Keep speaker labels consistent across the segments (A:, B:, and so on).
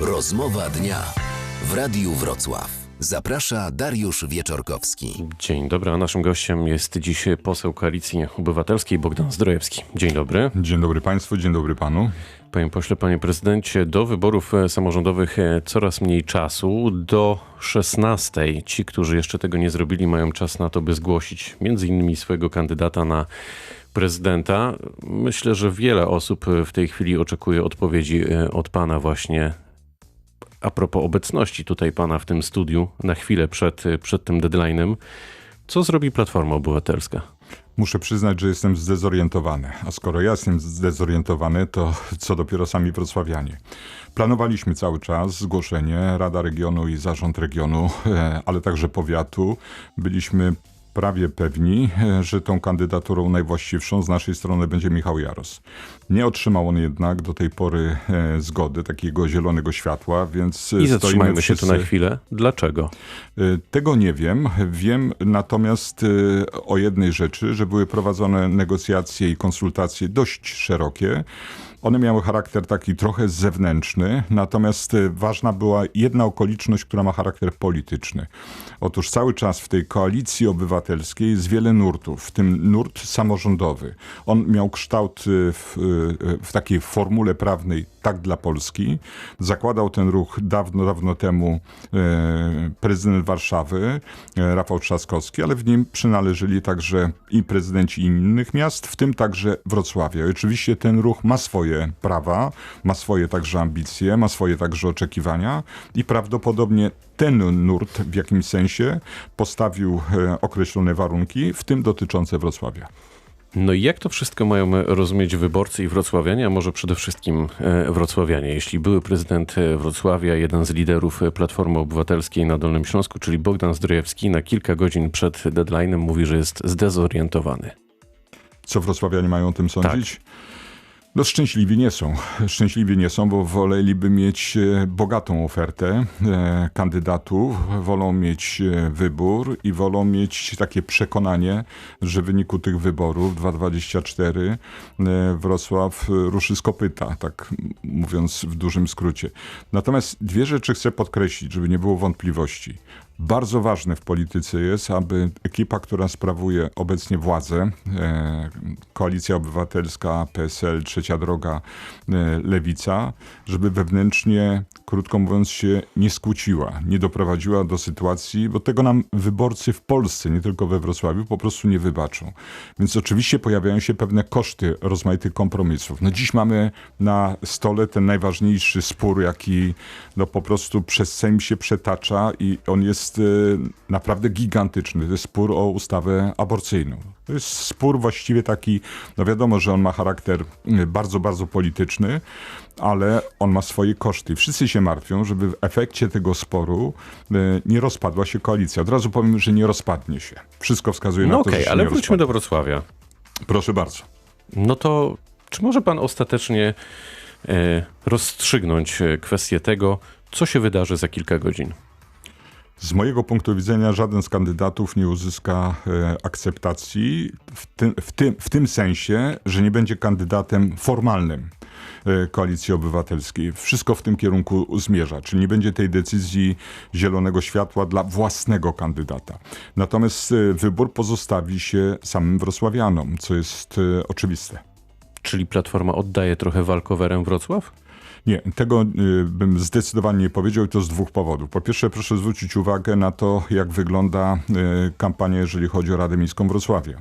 A: Rozmowa dnia w Radiu Wrocław. Zaprasza Dariusz Wieczorkowski.
B: Dzień dobry, a naszym gościem jest dziś poseł Koalicji Obywatelskiej Bogdan Zdrojewski. Dzień dobry.
C: Dzień dobry Państwu, dzień dobry Panu.
B: Panie pośle, panie prezydencie, do wyborów samorządowych coraz mniej czasu. Do 16 ci, którzy jeszcze tego nie zrobili, mają czas na to, by zgłosić między innymi swojego kandydata na prezydenta. Myślę, że wiele osób w tej chwili oczekuje odpowiedzi e, od pana właśnie a propos obecności tutaj pana w tym studiu na chwilę przed, przed tym deadline'em. Co zrobi Platforma Obywatelska?
C: Muszę przyznać, że jestem zdezorientowany. A skoro ja jestem zdezorientowany, to co dopiero sami wrocławianie. Planowaliśmy cały czas zgłoszenie, Rada Regionu i Zarząd Regionu, e, ale także powiatu. Byliśmy prawie pewni, e, że tą kandydaturą najwłaściwszą z naszej strony będzie Michał Jaros. Nie otrzymał on jednak do tej pory e, zgody, takiego zielonego światła, więc
B: I zatrzymajmy się tu na chwilę. Dlaczego?
C: E, tego nie wiem. Wiem natomiast o jednej rzeczy, że były prowadzone negocjacje i konsultacje dość szerokie. One miały charakter taki trochę zewnętrzny, natomiast y, ważna była jedna okoliczność, która ma charakter polityczny. Otóż cały czas w tej koalicji obywatelskiej jest wiele nurtów, w tym nurt samorządowy. On miał kształt y, w, y, w takiej formule prawnej tak dla Polski. Zakładał ten ruch dawno, dawno temu prezydent Warszawy, Rafał Trzaskowski, ale w nim przynależeli także i prezydenci innych miast, w tym także Wrocławia. Oczywiście ten ruch ma swoje swoje prawa, ma swoje także ambicje, ma swoje także oczekiwania i prawdopodobnie ten nurt w jakimś sensie postawił e, określone warunki, w tym dotyczące Wrocławia.
B: No i jak to wszystko mają rozumieć wyborcy i wrocławianie, a może przede wszystkim e, wrocławianie? Jeśli były prezydent e, Wrocławia, jeden z liderów Platformy Obywatelskiej na Dolnym Śląsku, czyli Bogdan Zdrojewski, na kilka godzin przed deadline'em mówi, że jest zdezorientowany.
C: Co wrocławianie mają o tym sądzić? Tak. No szczęśliwi nie są. Szczęśliwi nie są, bo woleliby mieć e, bogatą ofertę e, kandydatów, wolą mieć e, wybór i wolą mieć takie przekonanie, że w wyniku tych wyborów 2024 Wrocław ruszy z kopyta, tak mówiąc w dużym skrócie. Natomiast dwie rzeczy chcę podkreślić, żeby nie było wątpliwości. Bardzo ważne w polityce jest, aby ekipa, która sprawuje obecnie władzę, e, Koalicja Obywatelska, PSL, Trzecia Droga, e, Lewica, żeby wewnętrznie, krótko mówiąc, się nie skłóciła, nie doprowadziła do sytuacji, bo tego nam wyborcy w Polsce, nie tylko we Wrocławiu, po prostu nie wybaczą. Więc oczywiście pojawiają się pewne koszty rozmaitych kompromisów. No dziś mamy na stole ten najważniejszy spór, jaki no po prostu przez Sejm się przetacza i on jest y, naprawdę gigantyczny. To jest spór o ustawę aborcyjną. To jest spór właściwie taki, no wiadomo, że on ma charakter y, bardzo, bardzo polityczny, ale on ma swoje koszty. Wszyscy się martwią, żeby w efekcie tego sporu y, nie rozpadła się koalicja. Od razu powiem, że nie rozpadnie się. Wszystko wskazuje
B: no
C: na to,
B: okay,
C: że się
B: ale
C: nie
B: wróćmy
C: rozpadnie.
B: do Wrocławia.
C: Proszę bardzo.
B: No to czy może pan ostatecznie e, rozstrzygnąć e, kwestię tego, co się wydarzy za kilka godzin?
C: Z mojego punktu widzenia żaden z kandydatów nie uzyska e, akceptacji w tym, w, tym, w tym sensie, że nie będzie kandydatem formalnym e, Koalicji Obywatelskiej. Wszystko w tym kierunku zmierza, czyli nie będzie tej decyzji zielonego światła dla własnego kandydata. Natomiast e, wybór pozostawi się samym wrocławianom, co jest oczywiste.
B: Czyli Platforma oddaje trochę walkowerem Wrocław?
C: Nie, tego y, bym zdecydowanie nie powiedział i to z dwóch powodów. Po pierwsze, proszę zwrócić uwagę na to, jak wygląda y, kampania, jeżeli chodzi o Radę Miejską Wrocławia.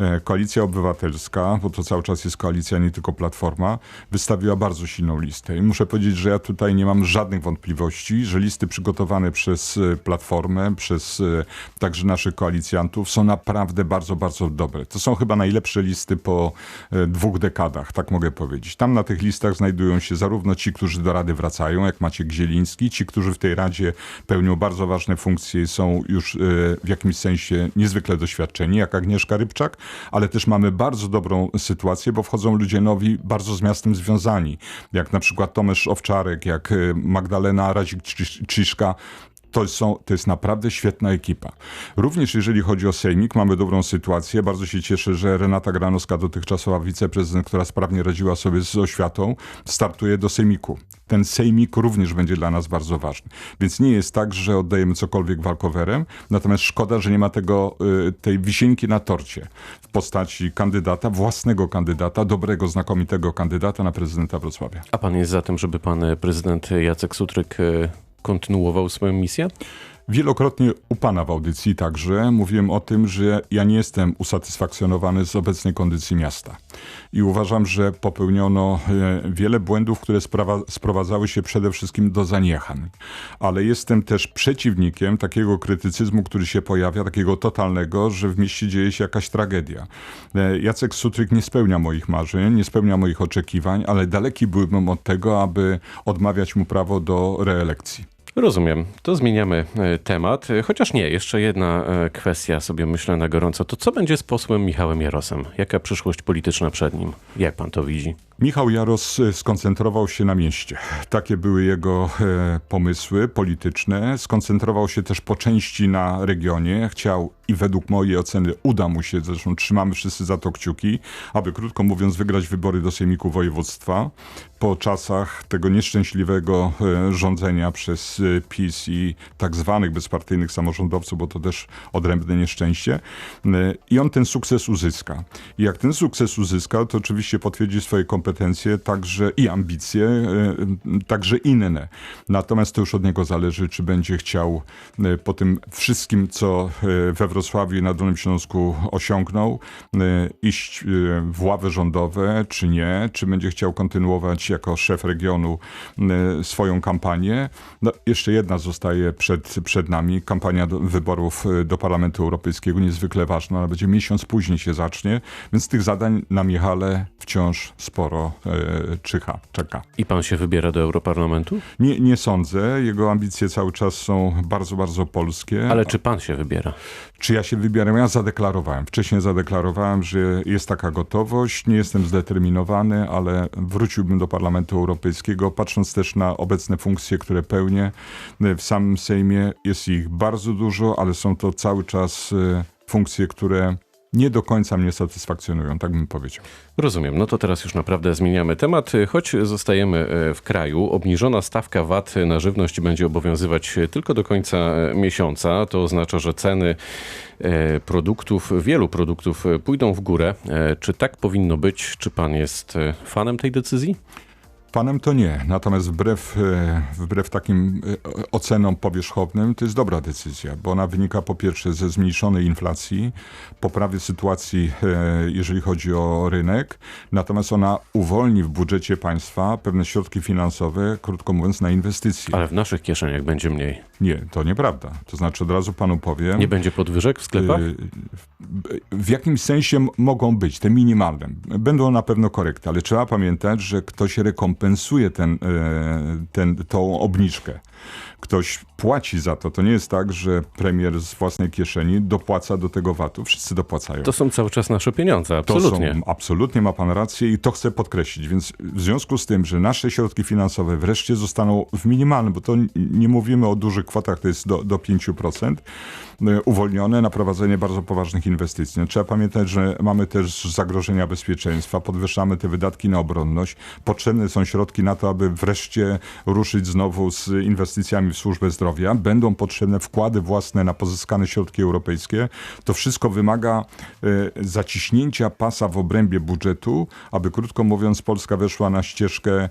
C: E, koalicja Obywatelska, bo to cały czas jest koalicja, nie tylko Platforma, wystawiła bardzo silną listę. I muszę powiedzieć, że ja tutaj nie mam żadnych wątpliwości, że listy przygotowane przez e, Platformę, przez e, także naszych koalicjantów są naprawdę bardzo, bardzo dobre. To są chyba najlepsze listy po dwóch dekadach, tak mogę powiedzieć. Tam na tych listach znajdują się zarówno ci, którzy do Rady wracają, jak Maciek Zieliński, ci, którzy w tej Radzie pełnią bardzo ważne funkcje i są już w jakimś sensie niezwykle doświadczeni, jak Agnieszka Rybczak, ale też mamy bardzo dobrą sytuację, bo wchodzą ludzie nowi, bardzo z miastem związani, jak na przykład Tomasz Owczarek, jak y, Magdalena Razik-Czyszka, to, są, to jest naprawdę świetna ekipa. Również jeżeli chodzi o Sejmik, mamy dobrą sytuację. Bardzo się cieszę, że Renata Granowska, dotychczasowa wiceprezydent, która sprawnie radziła sobie z oświatą, startuje do Sejmiku. Ten Sejmik również będzie dla nas bardzo ważny. Więc nie jest tak, że oddajemy cokolwiek walkowerem, natomiast szkoda, że nie ma tego, y, tej wisienki na torcie w postaci kandydata, własnego kandydata, dobrego, znakomitego kandydata na prezydenta Wrocławia.
B: A pan jest za tym, żeby pan prezydent Jacek Sutryk e, kontynuował swoją misję?
C: Wielokrotnie u pana w audycji także mówiłem o tym, że ja nie jestem usatysfakcjonowany z obecnej kondycji miasta. I uważam, że popełniono e, wiele błędów, które sprowadzały się przede wszystkim do zaniechań. Ale jestem też przeciwnikiem takiego krytycyzmu, który się pojawia, takiego totalnego, że w mieście dzieje się jakaś tragedia. E, Jacek Sutryk nie spełnia moich marzeń, nie spełnia moich oczekiwań, ale daleki byłbym od tego, aby odmawiać mu prawo do reelekcji.
B: Rozumiem. To zmieniamy e, temat. E, chociaż nie, jeszcze jedna e, kwestia sobie myślę na gorąco. To co będzie z posłem Michałem Jarosem? Jaka przyszłość polityczna przed nim? Jak pan to widzi?
C: Michał Jaros skoncentrował się na mieście. Takie były jego pomysły polityczne. Skoncentrował się też po części na regionie. Chciał i według mojej oceny uda mu się, zresztą trzymamy wszyscy za to kciuki, aby krótko mówiąc wygrać wybory do Sejmiku Województwa po czasach tego nieszczęśliwego rządzenia przez PiS i tak zwanych bezpartyjnych samorządowców, bo to też odrębne nieszczęście. I on ten sukces uzyska. I jak ten sukces uzyska, to oczywiście potwierdzi swoje kompetencje także i ambicje, e, także inne. Natomiast to już od niego zależy, czy będzie chciał e, po tym wszystkim, co e, we Wrocławiu i na Dolnym Śląsku osiągnął, iść w ławy rządowe, czy nie, czy będzie chciał kontynuować jako szef regionu swoją kampanię. No, jeszcze jedna zostaje przed, przed nami. Kampania do, wyborów y, do Parlamentu Europejskiego niezwykle ważna. Ona będzie miesiąc później się zacznie, więc tych zadań na Michale wciąż sporo e, czyha, czeka.
B: I pan się wybiera do Europarlamentu?
C: Nie, nie sądzę. Jego ambicje cały czas są bardzo, bardzo polskie.
B: Ale czy pan się wybiera?
C: Czy ja się wybieram? Ja zadeklarowałem. Wcześniej zadeklarowałem, że jest taka gotowość. Nie jestem zdeterminowany, ale wróciłbym do Parlamentu Europejskiego, patrząc też na obecne funkcje, które pełnię. W samym Sejmie jest ich bardzo dużo, ale są to cały czas e, funkcje, które nie do końca mnie satysfakcjonują, tak bym powiedział.
B: Rozumiem. No to teraz już naprawdę zmieniamy temat. Choć zostajemy e, w kraju, obniżona stawka VAT na żywność będzie obowiązywać tylko do końca e, miesiąca. To oznacza, że ceny produktów, wielu produktów pójdą w górę. Czy tak powinno być? Czy pan jest fanem tej decyzji?
C: Panem to nie, natomiast wbrew, e, wbrew takim e, ocenom powierzchownym to jest dobra decyzja, bo ona wynika po pierwsze ze zmniejszonej inflacji, poprawy sytuacji, e, jeżeli chodzi o rynek, natomiast ona uwolni w budżecie państwa pewne środki finansowe, krótko mówiąc, na inwestycje.
B: Ale w naszych kieszeniach będzie mniej.
C: Nie, to nieprawda. To znaczy od razu panu powiem.
B: Nie będzie podwyżek w sklepach?
C: W jakimś sensie mogą być, te minimalne. Będą na pewno korekty, ale trzeba pamiętać, że ktoś rekompensuje ten, e, ten, tą obniżkę ktoś płaci za to. To nie jest tak, że premier z własnej kieszeni dopłaca do tego VAT-u. Wszyscy dopłacają.
B: To są cały czas nasze pieniądze, absolutnie.
C: To są, absolutnie ma pan rację i to chcę podkreślić. Więc w związku z tym, że nasze środki finansowe wreszcie zostaną w minimalnym, bo to nie mówimy o dużych kwotach, to jest do, do 5%, y, uwolnione na prowadzenie bardzo poważnych inwestycji. No, trzeba pamiętać, że mamy też zagrożenia bezpieczeństwa, podwyższamy te wydatki na obronność. Potrzebne są środki na to, aby wreszcie ruszyć znowu z inwestycjami w służbę zdrowia, będą potrzebne wkłady własne na pozyskane środki europejskie. To wszystko wymaga e, zaciśnięcia pasa w obrębie budżetu, aby krótko mówiąc Polska weszła na ścieżkę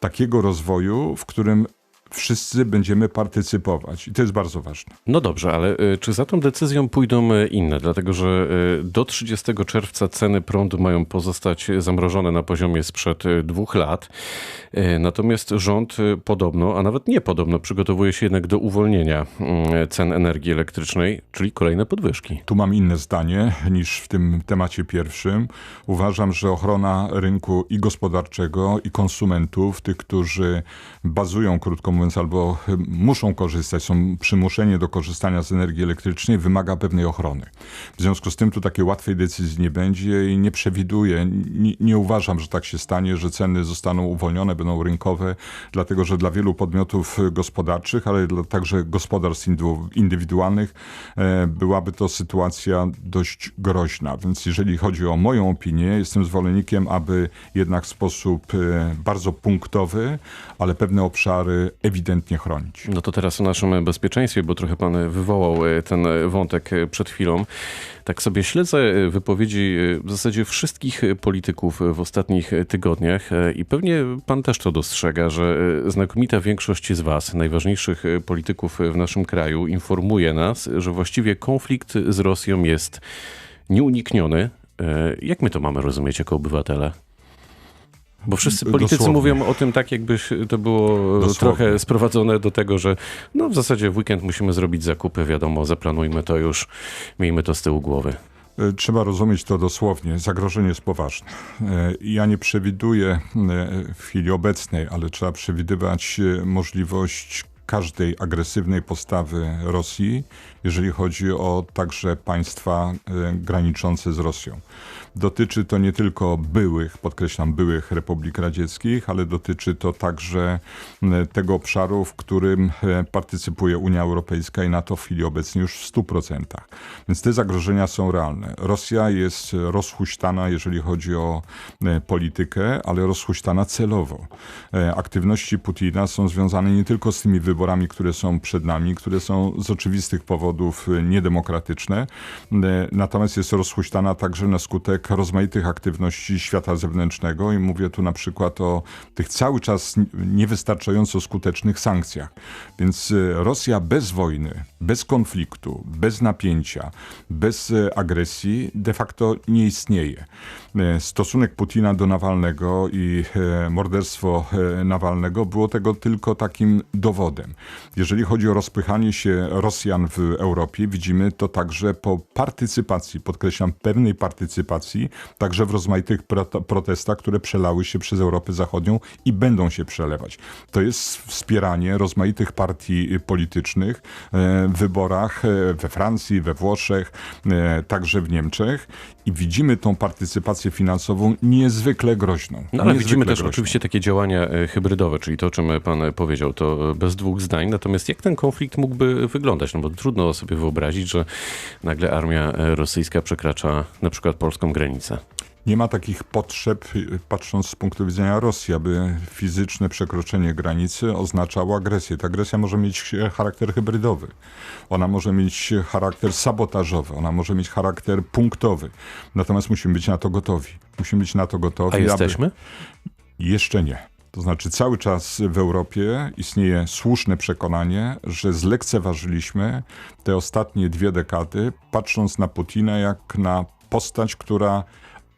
C: takiego rozwoju, w którym wszyscy będziemy partycypować. I to jest bardzo ważne.
B: No dobrze, ale y, czy za tą decyzją pójdą y, inne? Dlatego, że y, do 30 czerwca ceny prądu mają pozostać zamrożone na poziomie sprzed dwóch lat. Natomiast rząd podobno, a nawet nie podobno, przygotowuje się jednak do uwolnienia cen energii elektrycznej, czyli kolejne podwyżki.
C: Tu mam inne zdanie niż w tym temacie pierwszym. Uważam, że ochrona rynku i gospodarczego, i konsumentów, tych, którzy bazują, krótko mówiąc, albo y, muszą korzystać, są przymuszeni do korzystania z energii elektrycznej, wymaga pewnej ochrony. W związku z tym tu takiej łatwej decyzji nie będzie i nie przewiduję, nie, nie uważam, że tak się stanie, że ceny zostaną uwolnione, będą rynkowe, dlatego że dla wielu podmiotów gospodarczych, ale dla, także gospodarstw indywidualnych e, byłaby to sytuacja dość groźna. Więc jeżeli chodzi o moją opinię, jestem zwolennikiem, aby jednak w sposób e, bardzo punktowy, ale pewne obszary ewidentnie chronić.
B: No to teraz o naszym bezpieczeństwie, bo trochę pan wywołał e, ten wątek przed chwilą. Tak sobie śledzę wypowiedzi w zasadzie wszystkich polityków w ostatnich tygodniach i pewnie pan też to dostrzega, że znakomita większość z was, najważniejszych polityków w naszym kraju, informuje nas, że właściwie konflikt z Rosją jest nieunikniony. E, jak my to mamy rozumieć jako obywatele? Bo wszyscy politycy Dosłownie. mówią o tym tak, jakby to było Dosłownie. trochę sprowadzone do tego, że no w zasadzie w weekend musimy zrobić zakupy, wiadomo, zaplanujmy to już, miejmy to z tyłu głowy.
C: E, trzeba rozumieć to dosłownie. Zagrożenie jest poważne. E, ja nie przewiduję w chwili obecnej, ale trzeba przewidywać możliwość każdej agresywnej postawy Rosji, jeżeli chodzi o także państwa graniczące z Rosją. Dotyczy to nie tylko byłych, podkreślam, byłych republik radzieckich, ale dotyczy to także tego obszaru, w którym e, partycypuje Unia Europejska i NATO w chwili obecnej już w 100%. Więc te zagrożenia są realne. Rosja jest rozhuśtana, jeżeli chodzi o e, politykę, ale rozhuśtana celowo. E, aktywności Putina są związane nie tylko z tymi wyborami, które są przed nami, które są z oczywistych powodów niedemokratyczne, natomiast jest rozhuśtana także na skutek rozmaitych aktywności świata zewnętrznego i mówię tu na przykład o tych cały czas niewystarczająco skutecznych sankcjach. Więc e, Rosja bez wojny, bez konfliktu, bez napięcia, bez agresji de facto nie istnieje. Stosunek Putina do Nawalnego i morderstwo Nawalnego było tego tylko takim dowodem. Jeżeli chodzi o rozpychanie się Rosjan w Europie, widzimy to także po partycypacji, podkreślam, pewnej partycypacji także w rozmaitych protestach, które przelały się przez Europę Zachodnią i będą się przelewać. To jest wspieranie rozmaitych partii politycznych e, w wyborach e, we Francji, we Włoszech, e, także w Niemczech i widzimy tą partycypację finansową niezwykle groźną.
B: No, ale widzimy też groźną. oczywiście takie działania hybrydowe, czyli to, o czym pan powiedział, to bez dwóch zdań. Natomiast jak ten konflikt mógłby wyglądać? No bo trudno sobie wyobrazić, że nagle armia rosyjska przekracza na przykład polską granicę.
C: Nie ma takich potrzeb, patrząc z punktu widzenia Rosji, aby fizyczne przekroczenie granicy oznaczało agresję. Ta agresja może mieć charakter hybrydowy, ona może mieć charakter sabotażowy, ona może mieć charakter punktowy. Natomiast musimy być na to gotowi. Musimy być na to gotowi.
B: A jesteśmy? Aby...
C: Jeszcze nie. To znaczy cały czas w Europie istnieje słuszne przekonanie, że zlekceważyliśmy te ostatnie dwie dekady, patrząc na Putina jak na postać, która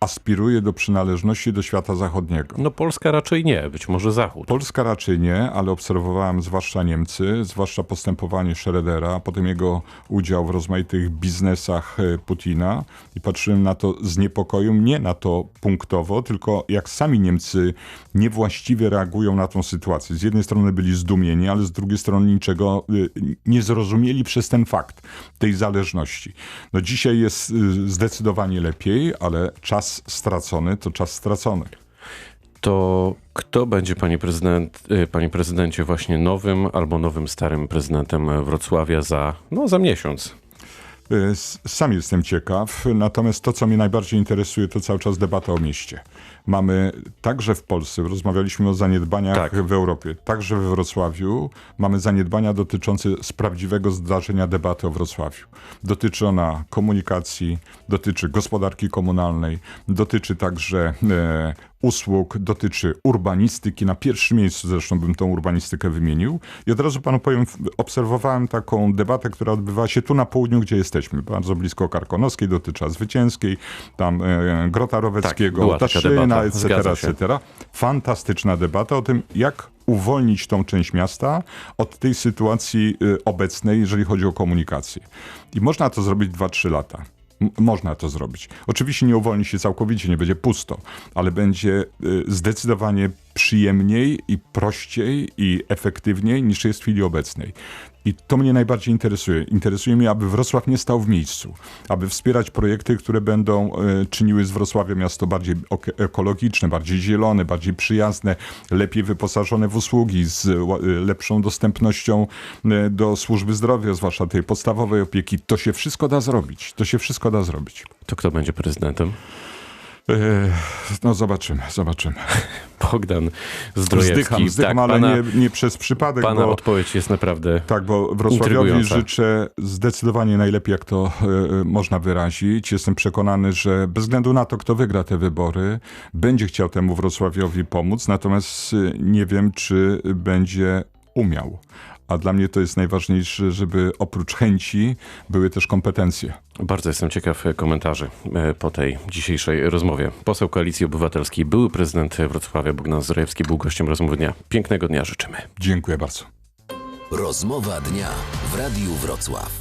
C: aspiruje do przynależności do świata zachodniego.
B: No Polska raczej nie, być może Zachód.
C: Polska raczej nie, ale obserwowałem zwłaszcza Niemcy, zwłaszcza postępowanie Schrödera, potem jego udział w rozmaitych biznesach e, Putina i patrzyłem na to z niepokojem, nie na to punktowo, tylko jak sami Niemcy niewłaściwie reagują na tą sytuację. Z jednej strony byli zdumieni, ale z drugiej strony niczego e, nie zrozumieli przez ten fakt tej zależności. No dzisiaj jest e, zdecydowanie lepiej, ale czas stracony, to czas stracony.
B: To kto będzie, panie, prezydent, y, panie prezydencie, właśnie nowym albo nowym starym prezydentem Wrocławia za, no, za miesiąc?
C: Y, sam jestem ciekaw, natomiast to, co mnie najbardziej interesuje, to cały czas debata o mieście. Mamy także w Polsce, rozmawialiśmy o zaniedbaniach tak. w Europie, także we Wrocławiu mamy zaniedbania dotyczące z prawdziwego zdarzenia debaty o Wrocławiu. Dotyczy ona komunikacji, dotyczy gospodarki komunalnej, dotyczy także e, usług, dotyczy urbanistyki. Na pierwszym miejscu zresztą bym tą urbanistykę wymienił. I od razu panu powiem, obserwowałem taką debatę, która odbywała się tu na południu, gdzie jesteśmy, bardzo blisko Karkonoskiej, dotyczy Zwycięskiej, tam e, Grota Roweckiego, tak, Taszyna, etc., etc. Fantastyczna debata o tym, jak uwolnić tą część miasta od tej sytuacji y, obecnej, jeżeli chodzi o komunikację. I można to zrobić 2-3 lata można to zrobić. Oczywiście nie uwolni się całkowicie, nie będzie pusto, ale będzie y, zdecydowanie przyjemniej i prościej i efektywniej niż jest w chwili obecnej. I to mnie najbardziej interesuje. Interesuje mnie, aby Wrocław nie stał w miejscu, aby wspierać projekty, które będą e, czyniły z Wrocławia miasto bardziej ekologiczne, bardziej zielone, bardziej przyjazne, lepiej wyposażone w usługi, z e, lepszą dostępnością e, do służby zdrowia, zwłaszcza tej podstawowej opieki. To się wszystko da zrobić. To się wszystko da zrobić.
B: To kto będzie prezydentem?
C: No zobaczymy, zobaczymy.
B: Bogdan Zdrojewski.
C: Zdycham, zdycham,
B: tak,
C: ale
B: pana,
C: nie, nie przez przypadek,
B: pana
C: bo...
B: odpowiedź jest naprawdę
C: Tak, bo Wrocławiowi życzę zdecydowanie najlepiej, jak to e, można wyrazić. Jestem przekonany, że bez względu na to, kto wygra te wybory, będzie chciał temu Wrocławiowi pomóc, natomiast e, nie wiem, czy będzie umiał. A dla mnie to jest najważniejsze, żeby oprócz chęci były też kompetencje.
B: Bardzo jestem ciekaw komentarzy e, po tej dzisiejszej rozmowie. Poseł Koalicji Obywatelskiej, były prezydent Wrocławia Bogdan Zdrojewski był gościem rozmowy dnia. Pięknego dnia życzymy.
C: Dziękuję bardzo.
A: Rozmowa dnia w Radiu Wrocław.